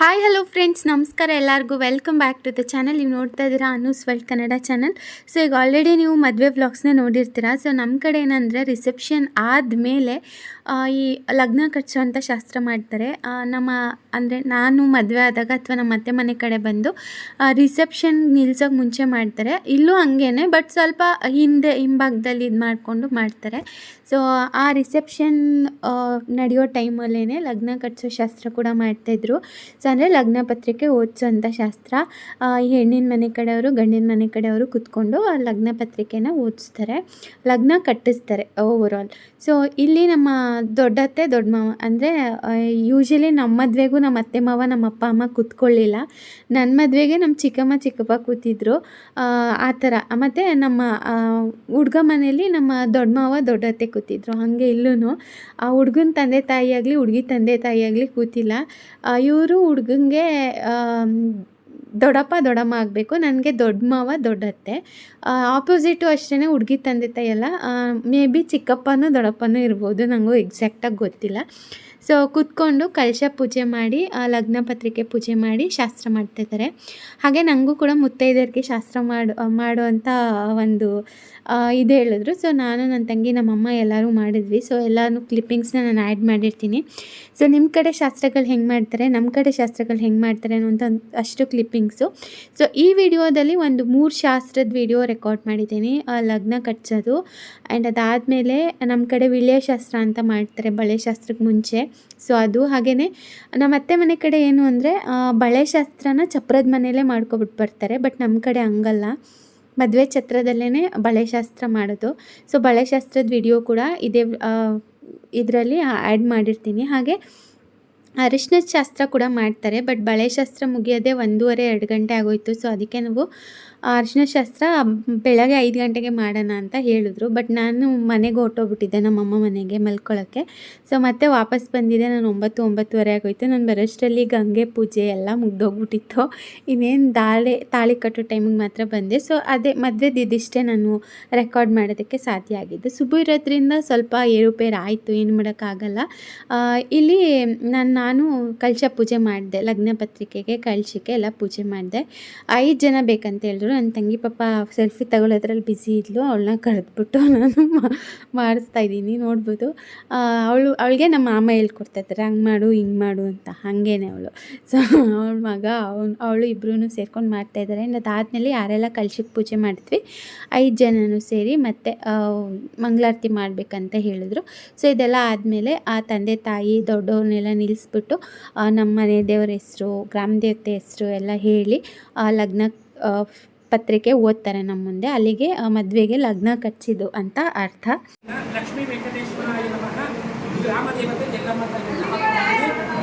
Hi hello friends ನಮಸ್ಕಾರ ಎಲ್ಲರಿಗೂ. Welcome back to the channel ನೀವು ನೋಡ್ತಾ ಇದ್ದೀರಾ Anu's world Kannada channel so ಈಗ ಆಲ್ರೆಡಿ ನೀವು ಮದುವೆ ವ್ಲಾಗ್ಸ್ನ ನೋಡಿರ್ತೀರಾ. ಸೊ ನಮ್ಮ ಕಡೆ ಏನಂದರೆ ರಿಸೆಪ್ಷನ್ ಆದಮೇಲೆ ಈ ಲಗ್ನ ಕಟ್ಸೋವಂಥ ಶಾಸ್ತ್ರ ಮಾಡ್ತಾರೆ. ನಮ್ಮ, ಅಂದರೆ ನಾನು ಮದುವೆ ಆದಾಗ ಅಥವಾ ನಮ್ಮ ಅತ್ತೆ ಮನೆ ಕಡೆ ಬಂದು ರಿಸೆಪ್ಷನ್ ನಿಲ್ಸೋಕೆ ಮುಂಚೆ ಮಾಡ್ತಾರೆ. ಇಲ್ಲೂ ಹಂಗೇನೆ ಬಟ್ ಸ್ವಲ್ಪ ಹಿಂದೆ, ಹಿಂಭಾಗದಲ್ಲಿ ಇದು ಮಾಡಿಕೊಂಡು ಮಾಡ್ತಾರೆ. ಸೊ ಆ ರಿಸೆಪ್ಷನ್ ನಡೆಯೋ ಟೈಮಲ್ಲೇ ಲಗ್ನ ಕಟ್ಸೋ ಶಾಸ್ತ್ರ ಕೂಡ ಮಾಡ್ತಾಯಿದ್ರು ಸೊ ಅಂದರೆ ಲಗ್ನ ಪತ್ರಿಕೆ ಓದಿಸೋಂಥ ಶಾಸ್ತ್ರ. ಈ ಹೆಣ್ಣಿನ ಮನೆ ಕಡೆಯವರು, ಗಂಡಿನ ಮನೆ ಕಡೆಯವರು ಕುತ್ಕೊಂಡು ಆ ಲಗ್ನ ಪತ್ರಿಕೆನ ಓದಿಸ್ತಾರೆ. ಲಗ್ನ ಕಟ್ಟಿಸ್ತಾರೆ ಓವರಾಲ್ ಸೊ ಇಲ್ಲಿ ನಮ್ಮ ದೊಡ್ಡತ್ತೆ ದೊಡ್ಡ ಮಾವ. ಅಂದರೆ ಯೂಶಲಿ ನಮ್ಮ ಮದುವೆಗೂ ನಮ್ಮ ಅತ್ತೆ ಮಾವ ನಮ್ಮ ಅಪ್ಪ ಅಮ್ಮ ಕೂತ್ಕೊಳ್ಳಿಲ್ಲ. ನನ್ನ ಮದುವೆಗೆ ನಮ್ಮ ಚಿಕ್ಕಮ್ಮ ಚಿಕ್ಕಪ್ಪ ಕೂತಿದ್ರು. ಆ, ಆ ಥರ. ಮತ್ತು ನಮ್ಮ ಹುಡ್ಗ ಮನೆಯಲ್ಲಿ ನಮ್ಮ ದೊಡ್ಡ ಮಾವ ದೊಡ್ಡತ್ತೆ ಕೂತಿದ್ರು. ಹಾಗೆ ಇಲ್ಲೂ ಆ ಹುಡ್ಗನ ತಂದೆ ತಾಯಿ ಆಗಲಿ ಹುಡುಗಿ ತಂದೆ ತಾಯಿ ಆಗಲಿ ಕೂತಿಲ್ಲ ಇವರು ಹುಡ್ಗಂಗೆ ದೊಡ್ಡಪ್ಪ ದೊಡ್ಡಮ್ಮ ಆಗಬೇಕು, ನನಗೆ ದೊಡ್ಡ ಮಾವ ದೊಡ್ಡತ್ತೆ ಆಪೋಸಿಟು ಅಷ್ಟೇ ಹುಡುಗಿ ತಂದೆ ತಾಯಿ ಎಲ್ಲ. ಮೇ ಬಿ ಚಿಕ್ಕಪ್ಪನೂ ದೊಡ್ಡಪ್ಪನೂ ಇರ್ಬೋದು ನನಗೂ ಎಕ್ಸಾಕ್ಟಾಗಿ ಗೊತ್ತಿಲ್ಲ. ಸೊ ಕೂತ್ಕೊಂಡು ಕಲಶ ಪೂಜೆ ಮಾಡಿ ಲಗ್ನ ಪತ್ರಿಕೆ ಪೂಜೆ ಮಾಡಿ ಶಾಸ್ತ್ರ ಮಾಡ್ತಿದ್ದಾರೆ ಹಾಗೆ ನನಗೂ ಕೂಡ ಮುತ್ತೈದೆಯರಿಗೆ ಶಾಸ್ತ್ರ ಮಾಡು ಮಾಡುವಂಥ ಒಂದು ಇದು ಹೇಳಿದ್ರು. ಸೊ ನಾನು, ನನ್ನ ತಂಗಿ, ನಮ್ಮಮ್ಮ ಎಲ್ಲರೂ ಮಾಡಿದ್ವಿ. ಸೊ ಎಲ್ಲನೂ ಕ್ಲಿಪ್ಪಿಂಗ್ಸ್ನ ನಾನು ಆ್ಯಡ್ ಮಾಡಿರ್ತೀನಿ. ಸೊ ನಿಮ್ಮ ಕಡೆ ಶಾಸ್ತ್ರಗಳು ಹೆಂಗೆ ಮಾಡ್ತಾರೆ ನಮ್ಮ ಕಡೆ ಶಾಸ್ತ್ರಗಳು ಹೆಂಗೆ ಮಾಡ್ತಾರೆ ಅನ್ನೋಂಥ ಅಷ್ಟು ಕ್ಲಿಪ್ಪಿಂಗ್ಸು ಸೊ ಈ ವಿಡಿಯೋದಲ್ಲಿ ಒಂದು ಮೂರು ಶಾಸ್ತ್ರದ ವಿಡಿಯೋ ರೆಕಾರ್ಡ್ ಮಾಡಿದ್ದೀನಿ. ಲಗ್ನ ಕಟ್ಸೋದು. ಆ್ಯಂಡ್ ಅದಾದಮೇಲೆ ನಮ್ಮ ಕಡೆ ವಿಳ್ಯ ಶಾಸ್ತ್ರ ಅಂತ ಮಾಡ್ತಾರೆ ಬಳೆ ಶಾಸ್ತ್ರಕ್ಕೆ ಮುಂಚೆ. ಸೊ ಅದು ಹಾಗೆಯೇ ನಮ್ಮ ಅತ್ತೆ ಮನೆ ಕಡೆ ಏನು ಅಂದರೆ ಬಳೆ ಶಾಸ್ತ್ರನ ಚಪ್ರದ ಮನೆಯಲ್ಲೇ ಮಾಡ್ಕೊಬಿಟ್ಟು ಬರ್ತಾರೆ, ಬಟ್ ನಮ್ಮ ಕಡೆ ಹಂಗಲ್ಲ. ಮದುವೆ ಛತ್ರದಲ್ಲೇ ಬಳೆ ಶಾಸ್ತ್ರ ಮಾಡೋದು. ಸೊ ಬಳೆ ಶಾಸ್ತ್ರದ ವಿಡಿಯೋ ಕೂಡ ಇದೇ ಇದರಲ್ಲಿ ಆ್ಯಡ್ ಮಾಡಿರ್ತೀನಿ. ಹಾಗೆ ಅರಿಶಿನದ ಶಾಸ್ತ್ರ ಕೂಡ ಮಾಡ್ತಾರೆ, ಬಟ್ ಬಳೆ ಶಾಸ್ತ್ರ ಮುಗಿಯೋದೇ ಒಂದೂವರೆ, ಎರಡು ಗಂಟೆ ಆಗೋಯ್ತು. ಸೊ ಅದಕ್ಕೆ ನಾವು ಅರಿಶಿನ ಶಾಸ್ತ್ರ ಬೆಳಗ್ಗೆ ಐದು ಗಂಟೆಗೆ ಮಾಡೋಣ ಅಂತ ಹೇಳಿದ್ರು. ಬಟ್ ನಾನು ಮನೆಗೆ ಹೊಟ್ಟೋಗ್ಬಿಟ್ಟಿದ್ದೆ ನಮ್ಮಮ್ಮ ಮನೆಗೆ ಮಲ್ಕೊಳ್ಳೋಕ್ಕೆ. ಸೊ ಮತ್ತೆ ವಾಪಸ್ ಬಂದಿದ್ದೆ, ನಾನು ಒಂಬತ್ತು, ಒಂಬತ್ತುವರೆ ಆಗೋಯ್ತು. ನಾನು ಬರೋಷ್ಟರಲ್ಲಿ ಗಂಗೆ ಪೂಜೆ ಎಲ್ಲ ಮುಗ್ದೋಗ್ಬಿಟ್ಟಿತ್ತು. ಇನ್ನೇನು ದಾಳೆ, ತಾಳಿ ಕಟ್ಟೋ ಟೈಮಿಗೆ ಮಾತ್ರ ಬಂದೆ. ಸೊ ಅದೇ ಮದುವೆದು ಇದಿಷ್ಟೇ ನಾನು ರೆಕಾರ್ಡ್ ಮಾಡೋದಕ್ಕೆ ಸಾಧ್ಯ ಆಗಿದ್ದು. ಸುಬ್ಬು ಇರೋದ್ರಿಂದ ಸ್ವಲ್ಪ ಏರುಪೇರು ಆಯಿತು, ಏನು ಮಾಡೋಕ್ಕಾಗಲ್ಲ. ಇಲ್ಲಿ ನಾನು ನಾನು ಕಲಶ ಪೂಜೆ ಮಾಡಿದೆ, ಲಗ್ನ ಪತ್ರಿಕೆಗೆ ಕಳಶಕ್ಕೆ ಎಲ್ಲ ಪೂಜೆ ಮಾಡಿದೆ. ಐದು ಜನ ಬೇಕಂತ ಹೇಳಿದ್ರು. ನನ್ನ ತಂಗಿ ಪಾಪ ಸೆಲ್ಫಿ ತಗೊಳ್ಳೋದ್ರಲ್ಲಿ ಬ್ಯುಸಿ ಇದ್ಲು, ಅವಳನ್ನ ಕರೆದ್ಬಿಟ್ಟು ನಾನು ಮಾಡಿಸ್ತಾ ಇದ್ದೀನಿ, ನೋಡ್ಬೋದು. ಅವಳು, ಅವಳಿಗೆ ನಮ್ಮ ಮಾಮ ಹೇಳ್ಕೊಡ್ತಾ ಇದ್ದಾರೆ, ಹಂಗೆ ಮಾಡು, ಹಿಂಗೆ ಮಾಡು ಅಂತ. ಹಾಗೇನೆ ಅವಳು. ಸೊ ಅವಳ ಮಗ, ಅವನು, ಅವಳು ಇಬ್ಬರೂ ಸೇರ್ಕೊಂಡು ಮಾಡ್ತಾಯಿದ್ದಾರೆ ಆ್ಯಂಡ್ ಅದಾದ್ಮೇಲೆ ಯಾರೆಲ್ಲ ಕಲ್ಶಕ್ಕೆ ಪೂಜೆ ಮಾಡಿದ್ವಿ, ಐದು ಜನನೂ ಸೇರಿ ಮತ್ತು ಮಂಗಳಾರತಿ ಮಾಡಬೇಕಂತ ಹೇಳಿದ್ರು. ಸೊ ಇದೆಲ್ಲ ಆದಮೇಲೆ ಆ ತಂದೆ, ತಾಯಿ, ದೊಡ್ಡವ್ರನ್ನೆಲ್ಲ ನಿಲ್ಲಿಸ್ಬಿಟ್ಟು ನಮ್ಮ ಮನೆ ದೇವ್ರ ಹೆಸರು, ಗ್ರಾಮ ದೇವತೆ ಹೆಸರು ಎಲ್ಲ ಹೇಳಿ ಲಗ್ನ ಪತ್ರಿಕೆ ಓದ್ತಾರೆ ನಮ್ಮ ಮುಂದೆ ಅಲ್ಲಿಗೆ ಮದುವೆಗೆ ಲಗ್ನ ಕಟ್ಸಿದ್ದು ಅಂತ ಅರ್ಥ ಲಕ್ಷ್ಮೀ ವೆಂಕಟೇಶ್ವರಾಯ ನಮಃ ಗ್ರಾಮದೇವತೆ ಜಲ್ಲಮ್ಮ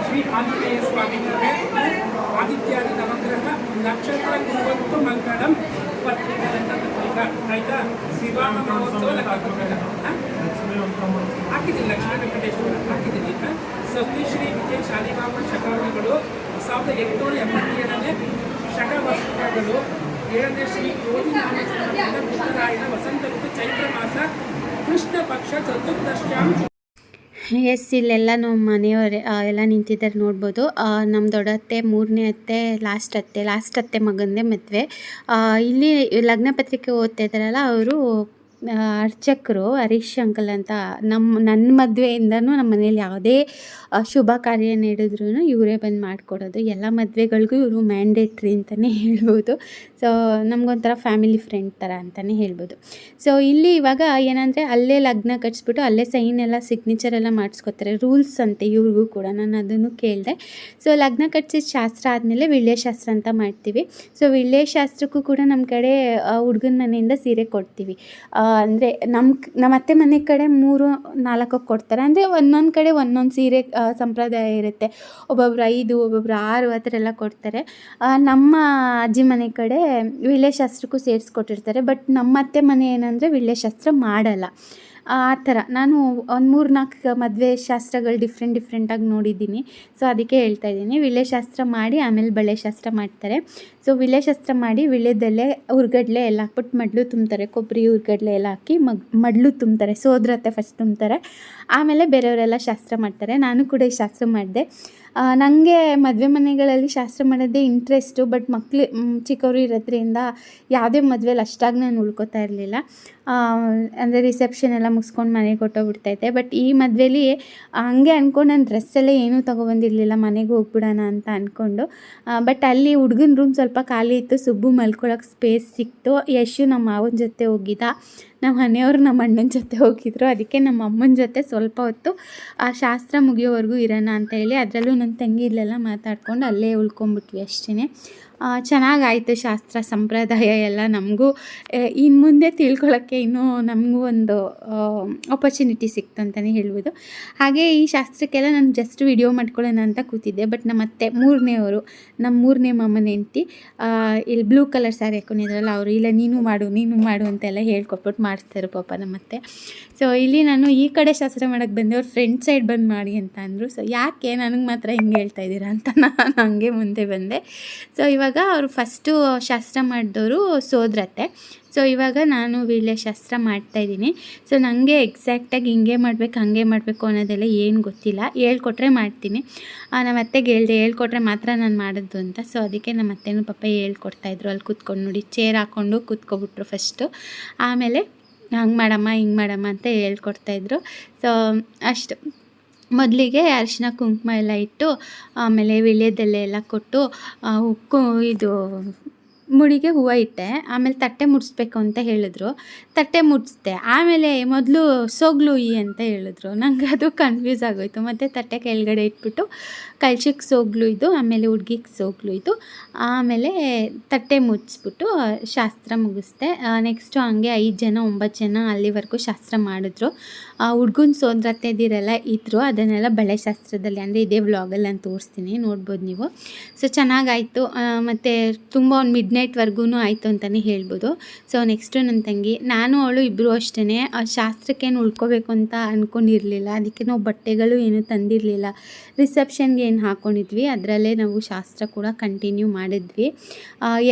ಶ್ರೀ ಆಂಜನೇಯ ಸ್ವಾಮಿ ಕೃಪೆ ಆದಿತ್ಯಾದಿ ನವಗ್ರಹ ನಕ್ಷತ್ರ ಕುರುವಂತು ಪತ್ರಿಕೆ ಅಂತ ಪತ್ರಿಕ ಆಯ್ತಾ ವಿವಾಹ ಮಹೋತ್ಸವ ಲಗ್ನ ಪತ್ರಿಕ ಹಾ? ಹಾಕಿದ್ದೀನಿ ಲಕ್ಷ್ಮೀ ವೆಂಕಟೇಶ್ವರ, ಹಾಕಿದ್ದೀನಿ ಹಾ? ಸತಿ ಶ್ರೀ ವಿಜಯ ಸಾವಿರದ ಎಂಟುನೂರ ಎಂಬತ್ತೇಳನೇ ಶಕ ವಸಂತ ಋತು ಚೈತ್ರ ಮಾಸ, ಕೃಷ್ಣ ಪಕ್ಷ ಚತುರ್ದಶ್ಯಾಂ ಎಸ್ ಇಲ್ಲೆಲ್ಲ ನಮ್ಮ ಮನೆಯವರೇ ಎಲ್ಲ ನಿಂತಿದ್ದಾರೆ ನೋಡ್ಬೋದು. ನಮ್ಮ ದೊಡ್ಡ ಅತ್ತೆ, ಮೂರನೇ ಅತ್ತೆ ಲಾಸ್ಟ್ ಅತ್ತೆ ಲಾಸ್ಟ್ ಅತ್ತೆ ಮಗಂದೇ ಮದುವೆ. ಇಲ್ಲಿ ಲಗ್ನ ಪತ್ರಿಕೆ ಓದ್ತಾ ಇದ್ದಾರಲ್ಲ, ಅವರು ಅರ್ಚಕರು, ಹರೀಶ್ ಅಂಕಲ್ ಅಂತ ನಮ್ಮ ನನ್ನ ಮದುವೆಯಿಂದನೂ ನಮ್ಮ ಮನೇಲಿ ಯಾವುದೇ ಶುಭ ಕಾರ್ಯ ನಡೆದ್ರೂ ಇವರೇ ಬಂದು ಮಾಡಿಕೊಡೋದು. ಎಲ್ಲ ಮದುವೆಗಳಿಗೂ ಇವರು ಮ್ಯಾಂಡೇಟ್ರಿ ಅಂತಲೇ ಹೇಳ್ಬೋದು. ಸೊ ನಮಗೊಂಥರ ಫ್ಯಾಮಿಲಿ ಫ್ರೆಂಡ್ ಥರ ಅಂತಲೇ ಹೇಳ್ಬೋದು. ಸೊ ಇಲ್ಲಿ ಇವಾಗ ಏನಂದರೆ ಅಲ್ಲೇ ಲಗ್ನ ಕಟ್ಸ್ಬಿಟ್ಟು ಅಲ್ಲೇ ಸೈನ್ ಎಲ್ಲ ಸಿಗ್ನೇಚರ್ ಎಲ್ಲ ಮಾಡಿಸ್ಕೊತಾರೆ. ರೂಲ್ಸ್ ಅಂತೆ ಇವ್ರಿಗೂ ಕೂಡ. ನಾನು ಅದನ್ನು ಕೇಳಿದೆ. ಸೊ ಲಗ್ನ ಕಟ್ಸಿದ ಶಾಸ್ತ್ರ ಆದಮೇಲೆ ವಿಳ್ಯಶಾಸ್ತ್ರ ಅಂತ ಮಾಡ್ತೀವಿ. ಸೊ ವಿಳ್ಯಶಾಸ್ತ್ರಕ್ಕೂ ಕೂಡ ನಮ್ಮ ಕಡೆ ಹುಡುಗನ ಮನೆಯಿಂದ ಸೀರೆ ಕೊಡ್ತೀವಿ. ಅಂದರೆ ನಮ್ಮ ನಮ್ಮ ಅತ್ತೆ ಮನೆ ಕಡೆ ಮೂರು, ನಾಲ್ಕು ಕೊಡ್ತಾರೆ. ಅಂದರೆ ಒಂದೊಂದು ಕಡೆ ಒಂದೊಂದು ಸೀರೆ ಸಂಪ್ರದಾಯ ಇರುತ್ತೆ. ಒಬ್ಬೊಬ್ರು ಐದು, ಒಬ್ಬೊಬ್ರು ಆರು ಆ ಥರ ಎಲ್ಲ ಕೊಡ್ತಾರೆ. ನಮ್ಮ ಅಜ್ಜಿ ಮನೆ ಕಡೆ ವಿಳ್ಯಶಾಸ್ತ್ರಕ್ಕೂ ಸೇರಿಸ್ಕೊಟ್ಟಿರ್ತಾರೆ. ಬಟ್ ನಮ್ಮ ಅತ್ತೆ ಮನೆ ಏನಂದರೆ ವಿಳ್ಯಶಾಸ್ತ್ರ ಮಾಡಲ್ಲ. ಆ ಥರ. ನಾನು ಒಂದು ಮೂರು ನಾಲ್ಕು ಮದುವೆ ಶಾಸ್ತ್ರಗಳು ಡಿಫ್ರೆಂಟ್ ಡಿಫ್ರೆಂಟಾಗಿ ನೋಡಿದ್ದೀನಿ. ಸೊ ಅದಕ್ಕೆ ಹೇಳ್ತಾ ಇದ್ದೀನಿ. ವಿಳೆಶಾಸ್ತ್ರ ಮಾಡಿ, ಆಮೇಲೆ ಬಳೆ ಶಾಸ್ತ್ರ ಮಾಡ್ತಾರೆ. ಸೊ ವಿಳೆಶಾಸ್ತ್ರ ಮಾಡಿ ವಿಳೆದಲ್ಲೇ ಹುರ್ಗಡ್ಲೆ ಎಲ್ಲ ಹಾಕ್ಬಿಟ್ಟು ಮಡ್ಲು ತುಂಬ್ತಾರೆ. ಕೊಬ್ಬರಿ ಹುರ್ಗಡ್ಲೆ ಎಲ್ಲ ಹಾಕಿ ಮಗ್, ಮಡ್ಲು ತುಂಬ್ತಾರೆ. ಸೋದ್ರತೆ ಫಸ್ಟ್ ತುಂಬ್ತಾರೆ. ಆಮೇಲೆ ಬೇರೆಯವರೆಲ್ಲ ಶಾಸ್ತ್ರ ಮಾಡ್ತಾರೆ. ನಾನು ಕೂಡ ಈ ಶಾಸ್ತ್ರ ಮಾಡಿದೆ. ನನಗೆ ಮದುವೆ ಮನೆಗಳಲ್ಲಿ ಶಾಸ್ತ್ರ ಮಾಡೋದೇ ಇಂಟ್ರೆಸ್ಟು ಬಟ್ ಮಕ್ಳು ಚಿಕ್ಕವರು ಇರೋದ್ರಿಂದ ಯಾವುದೇ ಮದುವೆಲಿ ಅಷ್ಟಾಗಿ ನಾನು ಉಳ್ಕೊತಾ ಇರಲಿಲ್ಲ. ಅಂದರೆ ರಿಸೆಪ್ಷನ್ ಎಲ್ಲ ಮುಗಿಸ್ಕೊಂಡು ಮನೆಗೆ ಹೊಟ್ಟೋಗ್ಬಿಡ್ತೈತೆ ಬಟ್ ಈ ಮದುವೆಲಿ ಹಂಗೆ ಅಂದ್ಕೊಂಡು ನಾನು ಡ್ರೆಸ್ಸೆಲ್ಲ ಏನೂ ತೊಗೊಬಂದಿರಲಿಲ್ಲ, ಮನೆಗೆ ಹೋಗ್ಬಿಡೋಣ ಅಂತ ಅಂದ್ಕೊಂಡು ಬಟ್ ಅಲ್ಲಿ ಹುಡುಗನ ರೂಮ್ ಸ್ವಲ್ಪ ಖಾಲಿ ಇತ್ತು, ಸುಬ್ಬು ಮಲ್ಕೊಳ್ಳೋಕೆ ಸ್ಪೇಸ್ ಸಿಕ್ತು. ಯಶು ನಮ್ಮ ಮಾವನ ಜೊತೆ ಹೋಗಿದ್ದ. ನಮ್ಮ ಮನೆಯವರು ನಮ್ಮ ಅಣ್ಣನ ಜೊತೆ ಹೋಗಿದ್ರು. ಅದಕ್ಕೆ ನಮ್ಮ ಅಮ್ಮನ ಜೊತೆ ಸ್ವಲ್ಪ ಹೊತ್ತು ಆ ಶಾಸ್ತ್ರ ಮುಗಿಯೋವರೆಗೂ ಇರೋಣ ಅಂತ ಹೇಳಿ ಅದರಲ್ಲೂ ನನ್ನ ತಂಗಿ ಇಲ್ಲೆಲ್ಲ ಮಾತಾಡ್ಕೊಂಡು ಅಲ್ಲೇ ಉಳ್ಕೊಂಬಿಟ್ವಿ ಅಷ್ಟೇ ಚೆನ್ನಾಗಾಯಿತು ಶಾಸ್ತ್ರ, ಸಂಪ್ರದಾಯ ಎಲ್ಲ ನಮಗೂ. ಇನ್ನು ಮುಂದೆ ತಿಳ್ಕೊಳ್ಳೋಕ್ಕೆ ಇನ್ನೂ ನಮಗೂ ಒಂದು ಆಪರ್ಚುನಿಟಿ ಸಿಕ್ತು ಅಂತಲೇ ಹೇಳ್ಬೋದು. ಹಾಗೆ ಈ ಶಾಸ್ತ್ರಕ್ಕೆಲ್ಲ ನಾನು ಜಸ್ಟ್ ವಿಡಿಯೋ ಮಾಡ್ಕೊಳ್ಳೋಣ ಅಂತ ಕೂತಿದ್ದೆ ಬಟ್ ನಮ್ಮ ಅತ್ತೆ ಮೂರನೇವರು ನಮ್ಮ ಮೂರನೇ ಮಾಮನ ಹೆಂಡ್ತಿ ಇಲ್ಲಿ ಬ್ಲೂ ಕಲರ್ ಸ್ಯಾರಿ ಹಾಕೊಂಡಿದ್ರಲ್ಲ ಅವರು, ಇಲ್ಲ, ನೀನು ಮಾಡು ನೀನು ಮಾಡು ಅಂತೆಲ್ಲ ಹೇಳ್ಕೊಟ್ಬಿಟ್ಟು ಮಾಡಿಸ್ತಾರೆ ಪಾಪ ನಮ್ಮ ಅತ್ತೆ. ಸೊ ಇಲ್ಲಿ ನಾನು ಈ ಕಡೆ ಶಾಸ್ತ್ರ ಮಾಡೋಕ್ಕೆ ಬಂದೆ, ಅವ್ರ ಫ್ರೆಂಡ್ ಸೈಡ್ ಬಂದು ಮಾಡಿ ಅಂತ ಅಂದರು. ಸೊ ಯಾಕೆ? ನನಗೆ ಮಾತ್ರ ಹಿಂಗೆ ಹೇಳ್ತಾ ಇದ್ದೀರಾ ಅಂತ ನಾನು ಹಂಗೆ ಮುಂದೆ ಬಂದೆ. ಸೊ ಇವಾಗ ಅವರು ಫಸ್ಟು ಶಾಸ್ತ್ರ ಮಾಡಿದವರು ಸೋದ್ರತ್ತೆ. ಸೊ, ಇವಾಗ ನಾನು ಶಾಸ್ತ್ರ ಮಾಡ್ತಾಯಿದ್ದೀನಿ ಸೊ ನನಗೆ ಎಕ್ಸಾಕ್ಟಾಗಿ ಹಿಂಗೆ ಮಾಡಬೇಕು, ಹಂಗೆ ಮಾಡಬೇಕು ಅನ್ನೋದೆಲ್ಲ ಏನು ಗೊತ್ತಿಲ್ಲ. ಹೇಳ್ಕೊಟ್ರೆ ಮಾಡ್ತೀನಿ. ನಮ್ಮ ಅತ್ತೆಗೆ ಹೇಳಿದೆ, ಹೇಳ್ಕೊಟ್ರೆ ಮಾತ್ರ ನಾನು ಮಾಡೋದು ಅಂತ. ಸೊ, ಅದಕ್ಕೆ ನಮ್ಮ ಅತ್ತೆನೂ ಪಾಪ ಹೇಳ್ಕೊಡ್ತಾಯಿದ್ರು ಅಲ್ಲಿ ಕೂತ್ಕೊಂಡು ನೋಡಿ ಚೇರ್ ಹಾಕ್ಕೊಂಡು ಕೂತ್ಕೊಬಿಟ್ರು ಫಸ್ಟು ಆಮೇಲೆ, ಹಂಗೆ ಮಾಡಮ್ಮ, ಹಿಂಗೆ ಮಾಡಮ್ಮ ಅಂತ ಹೇಳ್ಕೊಡ್ತಾಯಿದ್ರು ಸೊ, ಅಷ್ಟು. ಮೊದಲಿಗೆ ಅರಿಶಿನ ಕುಂಕುಮ ಎಲ್ಲ ಇಟ್ಟು, ಆಮೇಲೆ ವೀಳ್ಯದೆಲೆ ಎಲ್ಲ ಕೊಟ್ಟು ಉಕ್ಕು, ಇದು, ಮುಡಿಗೆ ಹೂವು ಇಟ್ಟೆ. ಆಮೇಲೆ ತಟ್ಟೆ ಮುಡಿಸ್ಬೇಕು ಅಂತ ಹೇಳಿದ್ರು. ತಟ್ಟೆ ಮುಡಿಸ್ದೆ. ಆಮೇಲೆ ಮೊದಲು ಸೋಗ್ಲು ಈ ಅಂತ ಹೇಳಿದ್ರು. ನನಗೆ ಅದು ಕನ್ಫ್ಯೂಸ್ ಆಗೋಯ್ತು. ಮತ್ತು ತಟ್ಟೆ ಕೆಳಗಡೆ ಇಟ್ಬಿಟ್ಟು ಕಳ್ಶಕ್ಕೆ ಸೋಗ್ಲು ಇದು, ಆಮೇಲೆ ಹುಡ್ಗಿಗೆ ಸೋಗ್ಲು ಇದು, ಆಮೇಲೆ ತಟ್ಟೆ ಮುಚ್ಚಿಸ್ಬಿಟ್ಟು ಶಾಸ್ತ್ರ ಮುಗಿಸ್ದೆ. ನೆಕ್ಸ್ಟು ಹಂಗೆ ಐದು ಜನ, ಒಂಬತ್ತು ಜನ ಅಲ್ಲಿವರೆಗೂ ಶಾಸ್ತ್ರ ಮಾಡಿದ್ರು. ಹುಡ್ಗನ ಸೋದರತ್ತೆದಿರೆಲ್ಲ ಇದ್ದರು ಅದನ್ನೆಲ್ಲ ಬಳೆ ಶಾಸ್ತ್ರದಲ್ಲಿ, ಅಂದರೆ ಇದೇ ವ್ಲಾಗಲ್ಲಿ ನಾನು ತೋರಿಸ್ತೀನಿ, ನೋಡ್ಬೋದು ನೀವು. ಸೊ ಚೆನ್ನಾಗಾಯಿತು. ಮತ್ತು ತುಂಬ ಒಂದು ಮಿಡ್ ನೈಟ್ವರೆಗೂ ಆಯಿತು ಅಂತಲೇ ಹೇಳ್ಬೋದು. ಸೊ ನೆಕ್ಸ್ಟು ನನ್ನ ತಂಗಿ, ನಾನು ಅವಳು ಇಬ್ಬರು ಅಷ್ಟೇ ಶಾಸ್ತ್ರಕ್ಕೇನು ಉಳ್ಕೋಬೇಕು ಅಂತ ಅಂದ್ಕೊಂಡಿರಲಿಲ್ಲ ಅದಕ್ಕೆ ನಾವು ಬಟ್ಟೆಗಳು ಏನು ತಂದಿರಲಿಲ್ಲ. ರಿಸೆಪ್ಷನ್ಗೆ ಏನು ಹಾಕ್ಕೊಂಡಿದ್ವಿ ಅದರಲ್ಲೇ ನಾವು ಶಾಸ್ತ್ರ ಕೂಡ ಕಂಟಿನ್ಯೂ ಮಾಡಿದ್ವಿ.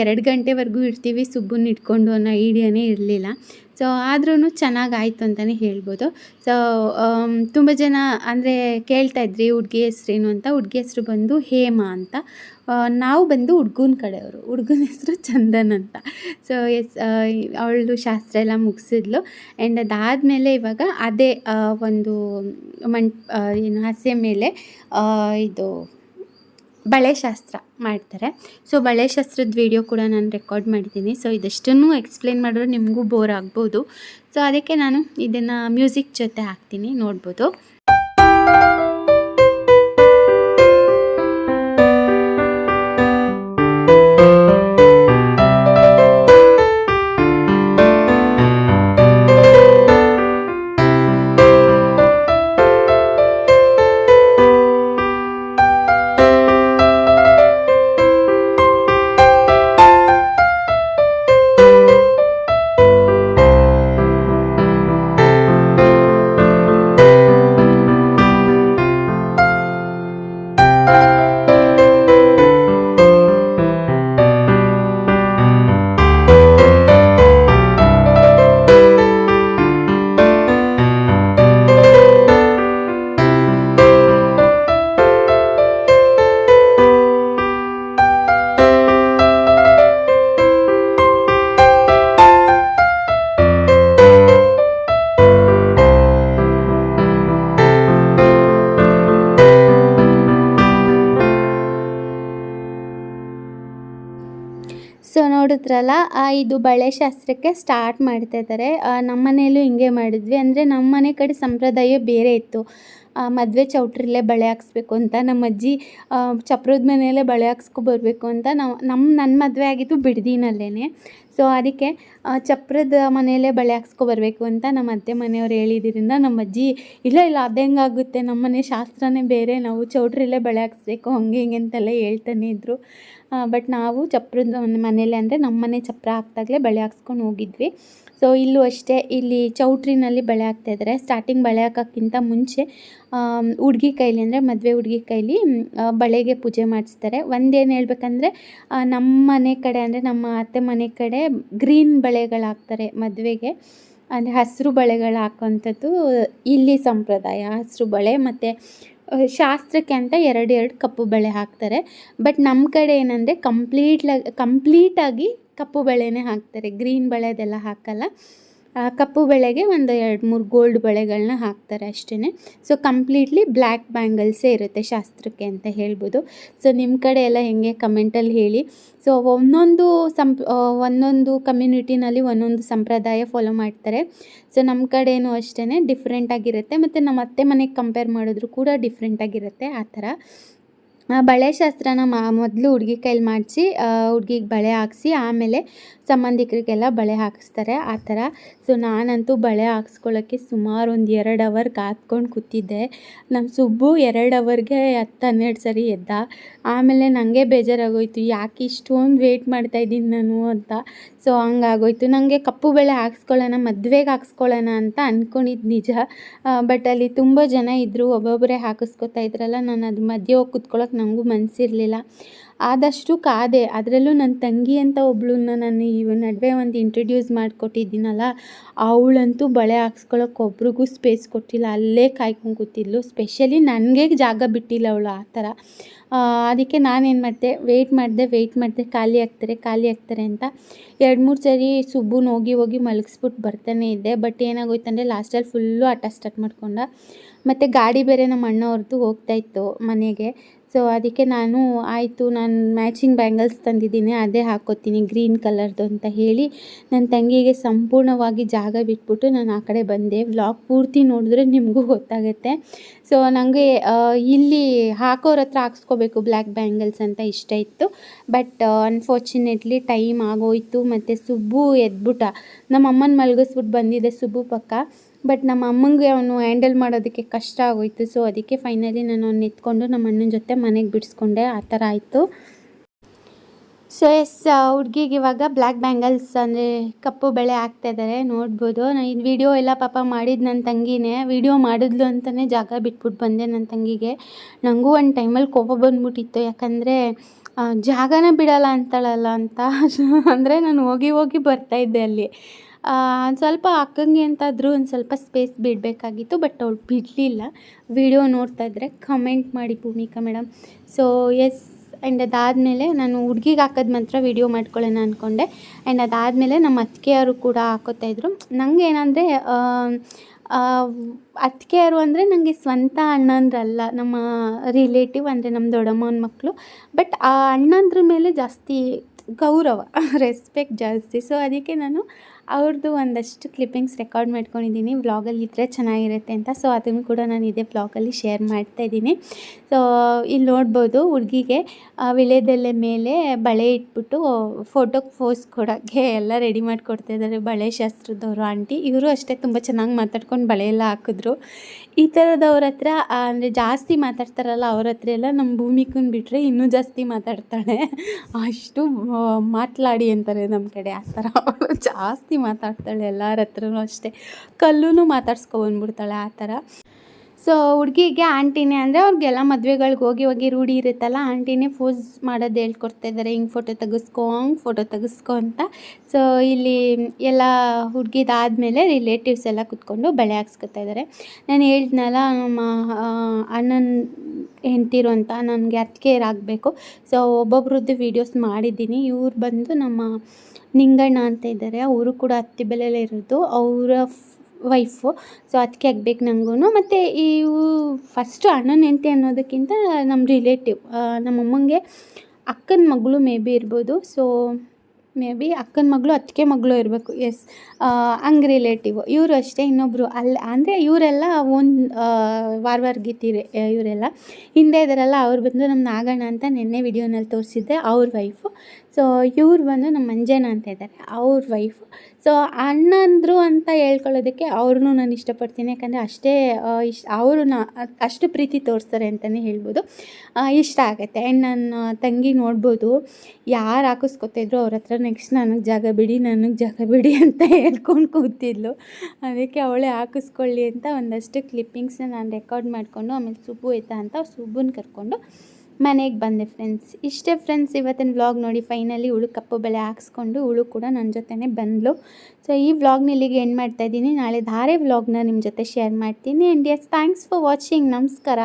ಎರಡು ಗಂಟೆವರೆಗೂ ಇರ್ತೀವಿ ಸುಬ್ಬನ್ನ ಇಟ್ಕೊಂಡು ಅನ್ನೋ ಐಡಿಯಾನೇ ಇರಲಿಲ್ಲ. ಸೊ ಆದ್ರೂ ಚೆನ್ನಾಗಾಯ್ತು ಅಂತಲೇ ಹೇಳ್ಬೋದು. ಸೊ ತುಂಬ ಜನ ಅಂದರೆ ಕೇಳ್ತಾಯಿದ್ರಿ ಹುಡುಗಿ ಹೆಸ್ರೇನು ಅಂತ. ಹುಡುಗಿ ಹೆಸ್ರು ಬಂದು ಹೇಮಾ ಅಂತ. ನಾವು ಬಂದು ಹುಡ್ಗನ ಕಡೆಯವರು. ಹುಡ್ಗನ ಹೆಸರು ಚಂದನ್ ಅಂತ. ಸೊ ಎಸ್ ಅವಳು ಶಾಸ್ತ್ರ ಎಲ್ಲ ಮುಗಿಸಿದ್ಲು. ಆ್ಯಂಡ್ ಅದಾದಮೇಲೆ ಇವಾಗ ಅದೇ ಒಂದು ಮಂಟ್ ಏನು ಹಾಸ್ಯ ಮೇಲೆ ಇದು ಬಳೆ ಶಾಸ್ತ್ರ ಮಾಡ್ತಾರೆ. ಸೊ ಬಳೆ ಶಾಸ್ತ್ರದ ವಿಡಿಯೋ ಕೂಡ ನಾನು ರೆಕಾರ್ಡ್ ಮಾಡಿದ್ದೀನಿ. ಸೊ ಇದಷ್ಟನ್ನು ಎಕ್ಸ್ಪ್ಲೇನ್ ಮಾಡಿದ್ರೆ ನಿಮಗೂ ಬೋರ್ ಆಗ್ಬೋದು. ಸೊ ಅದಕ್ಕೆ ನಾನು ಇದನ್ನು ಮ್ಯೂಸಿಕ್ ಜೊತೆ ಹಾಕ್ತೀನಿ. ನೋಡ್ಬೋದು. ಆ, ಇದು ಬಳೆ ಶಾಸ್ತ್ರಕ್ಕೆ ಸ್ಟಾರ್ಟ್ ಮಾಡ್ತಾ ಇದ್ದಾರೆ ನಮ್ಮ ಮನೆಯಲ್ಲೂ ಹಿಂಗೆ ಮಾಡಿದ್ವಿ. ಅಂದರೆ ನಮ್ಮ ಮನೆ ಕಡೆ ಸಂಪ್ರದಾಯ ಬೇರೆ ಇತ್ತು. ಮದುವೆ ಚೌಟ್ರಲ್ಲೇ ಬಳೆ ಹಾಕ್ಸ್ಬೇಕು ಅಂತ. ನಮ್ಮ ಅಜ್ಜಿ ಚಪ್ರದ ಮನೆಯಲ್ಲೇ ಬಳೆ ಹಾಕ್ಸ್ಕೊ ಬರಬೇಕು ಅಂತ ನಾವು ನಮ್ಮ ನನ್ನ ಮದುವೆ ಆಗಿದ್ದು ಬಿಡ್ದಿನಲ್ಲೇ ಸೊ ಅದಕ್ಕೆ ಚಪ್ರದ ಮನೆಯಲ್ಲೇ ಬಳೆ ಹಾಕ್ಸ್ಕೊ ಬರಬೇಕು ಅಂತ ನಮ್ಮ ಅತ್ತೆ ಮನೆಯವ್ರು ಹೇಳಿದ್ರಿಂದ ನಮ್ಮ ಅಜ್ಜಿ ಇಲ್ಲ ಇಲ್ಲ ಅದು ಹೆಂಗಾಗುತ್ತೆ ನಮ್ಮ ಮನೆ ಶಾಸ್ತ್ರನೇ ಬೇರೆ. ನಾವು ಚೌಟ್ರಲ್ಲೇ ಬಳೆ ಹಾಕ್ಸ್ಬೇಕು ಹಂಗೆ ಹಿಂಗೆ ಅಂತೆಲ್ಲ ಹೇಳ್ತಾನೆ ಇದ್ದರು ಬಟ್ ನಾವು ಚಪ್ರದ ಮನೇಲೆ ಅಂದರೆ ನಮ್ಮ ಮನೆ ಚಪ್ರ ಹಾಕ್ದಾಗಲೇ ಬಳೆ ಹಾಕ್ಸ್ಕೊಂಡು ಹೋಗಿದ್ವಿ. ಸೊ ಇಲ್ಲೂ ಅಷ್ಟೇ, ಇಲ್ಲಿ ಚೌಟ್ರಿನಲ್ಲಿ ಬಳೆ ಹಾಕ್ತಾಯಿದ್ದಾರೆ ಸ್ಟಾರ್ಟಿಂಗ್ ಬಳೆ ಹಾಕೋಕ್ಕಿಂತ ಮುಂಚೆ ಹುಡುಗಿ ಕೈಲಿ ಅಂದರೆ ಮದುವೆ ಹುಡುಗಿ ಕೈಲಿ ಬಳೆಗೆ ಪೂಜೆ ಮಾಡಿಸ್ತಾರೆ. ಒಂದೇನು ಹೇಳ್ಬೇಕಂದ್ರೆ ನಮ್ಮ ಮನೆ ಕಡೆ ಅಂದರೆ ನಮ್ಮ ಅತ್ತೆ ಮನೆ ಕಡೆ ಗ್ರೀನ್ ಬಳೆಗಳು ಹಾಕ್ತಾರೆ ಮದುವೆಗೆ. ಅಂದರೆ ಹಸಿರು ಬಳೆಗಳು ಹಾಕೋಂಥದ್ದು ಇಲ್ಲಿ ಸಂಪ್ರದಾಯ. ಹಸಿರು ಬಳೆ ಮತ್ತು ಶಾಸ್ತ್ರಕ್ಕೆ ಅಂತ ಎರಡು ಎರಡು ಕಪ್ಪು ಬಳೆ ಹಾಕ್ತಾರೆ. ಬಟ್ ನಮ್ಮ ಕಡೆ ಏನಂದರೆ ಕಂಪ್ಲೀಟ್ಲ, ಕಂಪ್ಲೀಟಾಗಿ ಕಪ್ಪು ಬಳೆನೇ ಹಾಕ್ತಾರೆ. ಗ್ರೀನ್ ಬಳೆ ಅದೆಲ್ಲ ಹಾಕಲ್ಲ. ಕಪ್ಪು ಬಳೆಗೆ ಒಂದು ಎರಡು ಮೂರು ಗೋಲ್ಡ್ ಬಳೆಗಳನ್ನ ಹಾಕ್ತಾರೆ ಅಷ್ಟೇ ಸೊ ಕಂಪ್ಲೀಟ್ಲಿ ಬ್ಲ್ಯಾಕ್ ಬ್ಯಾಂಗಲ್ಸೇ ಇರುತ್ತೆ ಶಾಸ್ತ್ರಕ್ಕೆ ಅಂತ ಹೇಳ್ಬೋದು. ಸೊ ನಿಮ್ಮ ಕಡೆ ಎಲ್ಲ ಹೆಂಗೆ ಕಮೆಂಟಲ್ಲಿ ಹೇಳಿ. ಸೊ ಒಂದೊಂದು ಸಂಪ್ ಒಂದೊಂದು ಕಮ್ಯುನಿಟಿನಲ್ಲಿ ಒಂದೊಂದು ಸಂಪ್ರದಾಯ ಫಾಲೋ ಮಾಡ್ತಾರೆ. ಸೊ ನಮ್ಮ ಕಡೆಯೂ ಅಷ್ಟೇ ಡಿಫ್ರೆಂಟಾಗಿರುತ್ತೆ ಮತ್ತು ನಮ್ಮ ಅತ್ತೆ ಮನೆಗೆ ಕಂಪೇರ್ ಮಾಡಿದ್ರು ಕೂಡ ಡಿಫ್ರೆಂಟಾಗಿರುತ್ತೆ ಆ ಥರ. ಬಳೆ ಶಾಸ್ತ್ರನ ಮೊದಲು ಹುಡುಗಿ ಕೈಲಿ ಮಾಡಿಸಿ ಹುಡುಗಿಗೆ ಬಳೆ ಹಾಕ್ಸಿ, ಆಮೇಲೆ ಸಂಬಂಧಿಕರಿಗೆಲ್ಲ ಬಳೆ ಹಾಕಿಸ್ತಾರೆ. ಆ ಥರ. ಸೊ, ನಾನಂತೂ ಬಳೆ ಹಾಕ್ಸ್ಕೊಳ್ಳೋಕ್ಕೆ ಸುಮಾರು ಒಂದು ಎರಡು ಅವರ್ ಕಾದ್ಕೊಂಡು ಕೂತಿದ್ದೆ. ನಮ್ಮ ಸುಬ್ಬು ಎರಡು ಅವರ್ಗೆ ಹತ್ತು ಹನ್ನೆರಡು ಸರಿ ಎದ್ದ. ಆಮೇಲೆ ನನಗೆ ಬೇಜಾರಾಗೋಯ್ತು. ಯಾಕೆ ಇಷ್ಟೊಂದು ವೆಯ್ಟ್ ಮಾಡ್ತಾಯಿದ್ದೀನಿ ನಾನು ಅಂತ. ಸೊ, ಹಂಗಾಗೋಯ್ತು. ನನಗೆ ಕಪ್ಪು ಬಳೆ ಹಾಕ್ಸ್ಕೊಳ್ಳೋಣ, ಮದುವೆಗೆ ಹಾಕ್ಸ್ಕೊಳ್ಳೋಣ ಅಂತ ಅಂದ್ಕೊಂಡಿದ್ದು ನಿಜ. ಬಟ್ ಅಲ್ಲಿ ತುಂಬ ಜನ ಇದ್ದರು ಒಬ್ಬೊಬ್ಬರೇ ಹಾಕಿಸ್ಕೊತಾ ಇದ್ರಲ್ಲ. ನಾನು ಅದು ಮಧ್ಯೆ ಹೋಗಿ ಕುತ್ಕೊಳ್ಳೋಕೆ ನನಗೂ ಮನಸ್ಸಿರಲಿಲ್ಲ ಆದಷ್ಟು ಕಾದೆ. ಅದರಲ್ಲೂ ನನ್ನ ತಂಗಿ ಅಂತ ಒಬ್ಳನ್ನ ನಾನು ಈ ನಡುವೆ ಒಂದು ಇಂಟ್ರಡ್ಯೂಸ್ ಮಾಡಿಕೊಟ್ಟಿದ್ದೀನಲ್ಲ, ಅವಳಂತೂ ಬಳೆ ಹಾಕ್ಸ್ಕೊಳ್ಳೋಕೆ ಒಬ್ರಿಗೂ ಸ್ಪೇಸ್ ಕೊಟ್ಟಿಲ್ಲ. ಅಲ್ಲೇ ಕಾಯ್ಕೊಂಡು ಕೂತಿದ್ಲು. ಸ್ಪೆಷಲಿ ನನಗೆ ಜಾಗ ಬಿಟ್ಟಿಲ್ಲ ಅವಳು ಆ ಥರ. ಅದಕ್ಕೆ ನಾನೇನು ಮಾಡಿದೆ ವೆಯ್ಟ್ ಮಾಡಿದೆ ವೆಯ್ಟ್ ಮಾಡಿದೆ, ಖಾಲಿ ಆಗ್ತಾರೆ ಖಾಲಿ ಆಗ್ತಾರೆ ಅಂತ ಎರಡು ಮೂರು ಸರಿ ಸುಬ್ಬುನ ಹೋಗಿ ಹೋಗಿ ಮಲಗಿಸ್ಬಿಟ್ಟು ಬರ್ತಾನೆ ಇದ್ದೆ. ಬಟ್ ಏನಾಗೋಯ್ತು ಅಂದರೆ ಲಾಸ್ಟಲ್ಲಿ ಫುಲ್ಲು ಆಟ ಸ್ಟಾರ್ಟ್ ಮಾಡ್ಕೊಂಡ. ಮತ್ತು ಗಾಡಿ ಬೇರೆ ನಮ್ಮ ಅಣ್ಣವ್ರದ್ದು ಹೋಗ್ತಾ ಇತ್ತು ಮನೆಗೆ. ಸೊ ಅದಕ್ಕೆ ನಾನು, ಆಯಿತು, ನಾನು ಮ್ಯಾಚಿಂಗ್ ಬ್ಯಾಂಗಲ್ಸ್ ತಂದಿದ್ದೀನಿ, ಅದೇ ಹಾಕ್ಕೋತೀನಿ ಗ್ರೀನ್ ಕಲರ್ದು ಅಂತ ಹೇಳಿ ನನ್ನ ತಂಗಿಗೆ ಸಂಪೂರ್ಣವಾಗಿ ಜಾಗ ಬಿಟ್ಬಿಟ್ಟು ನಾನು ಆ ಕಡೆ ಬಂದೆ. ವ್ಲಾಗ್ ಪೂರ್ತಿ ನೋಡಿದ್ರೆ ನಿಮಗೂ ಗೊತ್ತಾಗುತ್ತೆ. ಸೊ ನನಗೆ ಇಲ್ಲಿ ಹಾಕೋರ ಹತ್ರ ಹಾಕ್ಸ್ಕೋಬೇಕು ಬ್ಲ್ಯಾಕ್ ಬ್ಯಾಂಗಲ್ಸ್ ಅಂತ ಇಷ್ಟ ಇತ್ತು. ಬಟ್ ಅನ್ಫಾರ್ಚುನೇಟ್ಲಿ ಟೈಮ್ ಆಗೋಯ್ತು. ಮತ್ತು ಸುಬ್ಬು ಎದ್ಬಿಟ್ಟ. ನಮ್ಮ ಅಮ್ಮನ ಮಲಗಿಸ್ಬಿಟ್ಟು ಬಂದಿದೆ ಸುಬ್ಬು ಪಕ್ಕ. ಬಟ್ ನಮ್ಮ ಅಮ್ಮಂಗೆ ಅವನು ಹ್ಯಾಂಡಲ್ ಮಾಡೋದಕ್ಕೆ ಕಷ್ಟ ಆಗೋಯ್ತು. ಸೊ ಅದಕ್ಕೆ ಫೈನಲಿ ನಾನು ಅವ್ನು ಎತ್ಕೊಂಡು ನಮ್ಮ ಅಣ್ಣನ ಜೊತೆ ಮನೆಗೆ ಬಿಡಿಸ್ಕೊಂಡೆ. ಆ ಥರ ಆಯಿತು. ಸೊ ಎಸ್ ಹುಡ್ಗಿಗೆ ಇವಾಗ ಬ್ಲ್ಯಾಕ್ ಬ್ಯಾಂಗಲ್ಸ್ ಅಂದರೆ ಕಪ್ಪು ಬೆಳೆ ಇದ್ದಾರೆ ನೋಡ್ಬೋದು. ನಾನು ಇದು ವಿಡಿಯೋ ಎಲ್ಲ ಪಾಪ ಮಾಡಿದ್ದು ನನ್ನ ತಂಗಿನೇ. ವಿಡಿಯೋ ಮಾಡಿದ್ಲು ಅಂತಲೇ ಜಾಗ ಬಿಟ್ಬಿಟ್ಟು ಬಂದೆ ನನ್ನ ತಂಗಿಗೆ. ನನಗೂ ಒಂದು ಟೈಮಲ್ಲಿ ಕೋಪ ಬಂದ್ಬಿಟ್ಟಿತ್ತು. ಯಾಕಂದರೆ ಜಾಗನೇ ಬಿಡೋಲ್ಲ ಅಂತಾಳಲ್ಲ ಅಂತ. ಅಂದರೆ ನಾನು ಹೋಗಿ ಹೋಗಿ ಬರ್ತಾಯಿದ್ದೆ ಅಲ್ಲಿ. ಸ್ವಲ್ಪ ಅಕ್ಕಂಗೆ ಅಂತಾದರೂ ಒಂದು ಸ್ವಲ್ಪ ಸ್ಪೇಸ್ ಬಿಡಬೇಕಾಗಿತ್ತು ಬಟ್ ಅವಳು ಬಿಡಲಿಲ್ಲ. ವಿಡಿಯೋ ನೋಡ್ತಾ ಇದ್ದರೆ ಕಮೆಂಟ್ ಮಾಡಿ Bhumika madam so yes and ಅದಾದಮೇಲೆ ನಾನು ಹುಡುಗಿಗೆ ಹಾಕೋದು ಮಾತ್ರ ವಿಡಿಯೋ ಮಾಡ್ಕೊಳ್ಳೋಣ ಅಂದ್ಕೊಂಡೆ ಆ್ಯಂಡ್ ಅದಾದಮೇಲೆ ನಮ್ಮ ಅತ್ತಿಗೆಯವರು ಕೂಡ ಹಾಕೋತಾ ಇದ್ರು. ನನಗೆ ಏನಂದರೆ ಅತ್ತಿಗೆಯರು ಅಂದರೆ ನನಗೆ ಸ್ವಂತ ಅಣ್ಣಂದ್ರಲ್ಲ, ನಮ್ಮ ರಿಲೇಟಿವ್ ಅಂದರೆ ನಮ್ಮ ದೊಡ್ಡಮ್ಮನ ಮಕ್ಕಳು ಬಟ್ ಆ ಅಣ್ಣಂದ್ರ ಮೇಲೆ ಜಾಸ್ತಿ ಗೌರವ ರೆಸ್ಪೆಕ್ಟ್ ಜಾಸ್ತಿ. ಸೊ ಅದಕ್ಕೆ ನಾನು ಅವ್ರದ್ದು ಒಂದಷ್ಟು ಕ್ಲಿಪ್ಪಿಂಗ್ಸ್ ರೆಕಾರ್ಡ್ ಮಾಡ್ಕೊಂಡಿದ್ದೀನಿ ವ್ಲಾಗಲ್ಲಿ ಇದ್ದರೆ ಚೆನ್ನಾಗಿರುತ್ತೆ ಅಂತ. ಸೊ ಅದನ್ನು ಕೂಡ ನಾನು ಇದೇ ವ್ಲಾಗಲ್ಲಿ ಶೇರ್ ಮಾಡ್ತಾ ಇದ್ದೀನಿ. ಸೊ ಇಲ್ಲಿ ನೋಡ್ಬೋದು ಹುಡುಗಿಗೆ ವಿಳೆದೆಲೆ ಮೇಲೆ ಬಳೆ ಇಟ್ಬಿಟ್ಟು ಫೋಟೋಗೆ ಫೋಸ್ ಕೊಡೋಕ್ಕೆ ಎಲ್ಲ ರೆಡಿ ಮಾಡಿಕೊಡ್ತಾ ಇದ್ದಾರೆ. ಬಳೆ ಶಾಸ್ತ್ರದವರು, ಆಂಟಿ. ಇವರು ಅಷ್ಟೇ ತುಂಬ ಚೆನ್ನಾಗಿ ಮಾತಾಡ್ಕೊಂಡು ಬಳೆ ಎಲ್ಲ ಹಾಕಿದ್ರು. ಈ ಥರದವ್ರ ಹತ್ರ ಅಂದರೆ ಜಾಸ್ತಿ ಮಾತಾಡ್ತಾರಲ್ಲ ಅವ್ರ ಹತ್ರ ಎಲ್ಲ ನಮ್ಮ ಭೂಮಿಕನ್ ಬಿಟ್ಟರೆ ಇನ್ನೂ ಜಾಸ್ತಿ ಮಾತಾಡ್ತಾಳೆ. ಅಷ್ಟು ಮಾತಾಡಿ ಅಂತಾರೆ ನಮ್ಮ ಕಡೆ ಆ ಥರ. ಜಾಸ್ತಿ ಮಾತಾಡ್ತಾಳೆ ಎಲ್ಲರ ಹತ್ರನೂ ಅಷ್ಟೇ. ಕಲ್ಲೂ ಮಾತಾಡ್ಸ್ಕೊಬಂದ್ಬಿಡ್ತಾಳೆ ಆ ಥರ. ಸೊ ಹುಡುಗಿಗೆ ಆಂಟಿನೇ ಅಂದರೆ ಅವ್ರಿಗೆಲ್ಲ ಮದುವೆಗಳಿಗೆ ಹೋಗಿ ಹೋಗಿ ರೂಢಿ ಇರುತ್ತಲ್ಲ, ಆಂಟಿನೇ ಫೋಸ್ ಮಾಡೋದು ಹೇಳ್ಕೊಡ್ತಾ ಇದ್ದಾರೆ ಹಿಂಗೆ ಫೋಟೋ ತೆಗೆಸ್ಕೊ, ಹಂಗೆ ಫೋಟೋ ತೆಗೆಸ್ಕೊ ಅಂತ. ಸೊ ಇಲ್ಲಿ ಎಲ್ಲ ಹುಡುಗಿದಾದಮೇಲೆ ರಿಲೇಟಿವ್ಸ್ ಎಲ್ಲ ಕುತ್ಕೊಂಡು ಬಳೆ ಹಾಕ್ಸ್ಕೊತಾ ಇದ್ದಾರೆ ನಾನು ಹೇಳಿದ್ನಲ್ಲ, ನಮ್ಮ ಅಣ್ಣನ ಹೆಂಡ್ತಿರು ಅಂತ ನನಗೆ ಆಗಬೇಕು. ಸೊ ಒಬ್ಬೊಬ್ರದ್ದು ವೀಡಿಯೋಸ್ ಮಾಡಿದ್ದೀನಿ. ಇವ್ರು ಬಂದು ನಮ್ಮ ನಿಂಗಣ್ಣ ಅಂತ ಇದ್ದಾರೆ ಅವರು ಕೂಡ ಬೆಲೆಯಲ್ಲೇ ಇರೋದು. ಅವರ ವೈಫು ಸೊ ಅದಕ್ಕೆ ಆಗಬೇಕು ನನಗೂ ಮತ್ತು ಇವು ಫಸ್ಟು ಅಣ್ಣನ ಹೆಂಡತಿ ಅನ್ನೋದಕ್ಕಿಂತ ನಮ್ಮ ರಿಲೇಟಿವ್ ನಮ್ಮ ಅಮ್ಮಂಗೆ ಅಕ್ಕನ ಮಗಳು ಮೇ ಬಿ ಇರ್ಬೋದು. ಸೊ ಮೇ ಬಿ ಅಕ್ಕನ ಮಗಳು, ಅತ್ತಿಗೆ ಮಗಳು ಇರಬೇಕು. ಎಸ್ ಹಂಗೆ ರಿಲೇಟಿವ್ ಇವರು ಅಷ್ಟೇ ಇನ್ನೊಬ್ಬರು ಅಲ್ಲಿ ಅಂದರೆ ಇವರೆಲ್ಲ ಒಂದು ವಾರ ಗೀತಿರೆ ಇವರೆಲ್ಲ. ಹಿಂದೆ ಇದ್ದಾರಲ್ಲ ಅವ್ರು ಬಂದು ನಮ್ಮ ನಾಗಣ್ಣ ಅಂತ ನಿನ್ನೆ ವಿಡಿಯೋನಲ್ಲಿ ತೋರಿಸಿದ್ದೆ, ಅವ್ರ ವೈಫು ಸೊ ಇವ್ರು ಬಂದು ನಮ್ಮ ಮಂಜಣ್ಣ ಅಂತ ಇದ್ದಾರೆ, ಅವ್ರ ವೈಫ್ ಸೊ ಅಣ್ಣಂದರು ಅಂತ ಹೇಳ್ಕೊಳ್ಳೋದಕ್ಕೆ ಅವ್ರನ್ನೂ ನಾನು ಇಷ್ಟಪಡ್ತೀನಿ, ಯಾಕಂದರೆ ಅಷ್ಟೇ ಇಷ್ಟ ಅವರು ಅಷ್ಟು ಪ್ರೀತಿ ತೋರಿಸ್ತಾರೆ ಅಂತಲೇ ಹೇಳ್ಬೋದು. ಇಷ್ಟ ಆಗುತ್ತೆ. ಆ್ಯಂಡ್ ನನ್ನ ತಂಗಿ ನೋಡ್ಬೋದು, ಯಾರು ಹಾಕಿಸ್ಕೊತಿದ್ರು ಅವ್ರ ಹತ್ರ ನೆಕ್ಸ್ಟ್ ನನಗೆ ಜಾಗ ಬಿಡಿ, ನನಗೆ ಜಾಗ ಬಿಡಿ ಅಂತ ಹೇಳ್ಕೊಂಡು ಕೂತಿದ್ಲು. ಅದಕ್ಕೆ ಅವಳೇ ಹಾಕಿಸ್ಕೊಳ್ಳಿ ಅಂತ ಒಂದಷ್ಟು ಕ್ಲಿಪ್ಪಿಂಗ್ಸ್ನ ನಾನು ರೆಕಾರ್ಡ್ ಮಾಡಿಕೊಂಡು, ಆಮೇಲೆ ಸುಬ್ಬು ಆಯ್ತಾ ಅಂತ ಸುಬ್ಬುನ ಕರ್ಕೊಂಡು ಮನೆಗೆ ಬಂದೆ ಫ್ರೆಂಡ್ಸ್ ಇಷ್ಟೇ ಫ್ರೆಂಡ್ಸ್ ಇವತ್ತಿನ ವ್ಲಾಗ್ ನೋಡಿ ಫೈನಲಿ ಹುಳು ಕಪ್ಪು ಬೆಳೆ ಹಾಕ್ಸ್ಕೊಂಡು ಹುಳು ಕೂಡ ನನ್ನ ಜೊತೆನೇ ಬಂದಳು ಸೊ ಈ ವ್ಲಾಗ್ನ ಇಲ್ಲಿಗೆ ಎಂಡ್ ಮಾಡ್ತಾಯಿದ್ದೀನಿ ನಾಳೆ ಧಾರೆ ವ್ಲಾಗ್ನ ನಿಮ್ಮ ಜೊತೆ ಶೇರ್ ಮಾಡ್ತೀನಿ. And yes thanks for watching ನಮಸ್ಕಾರ.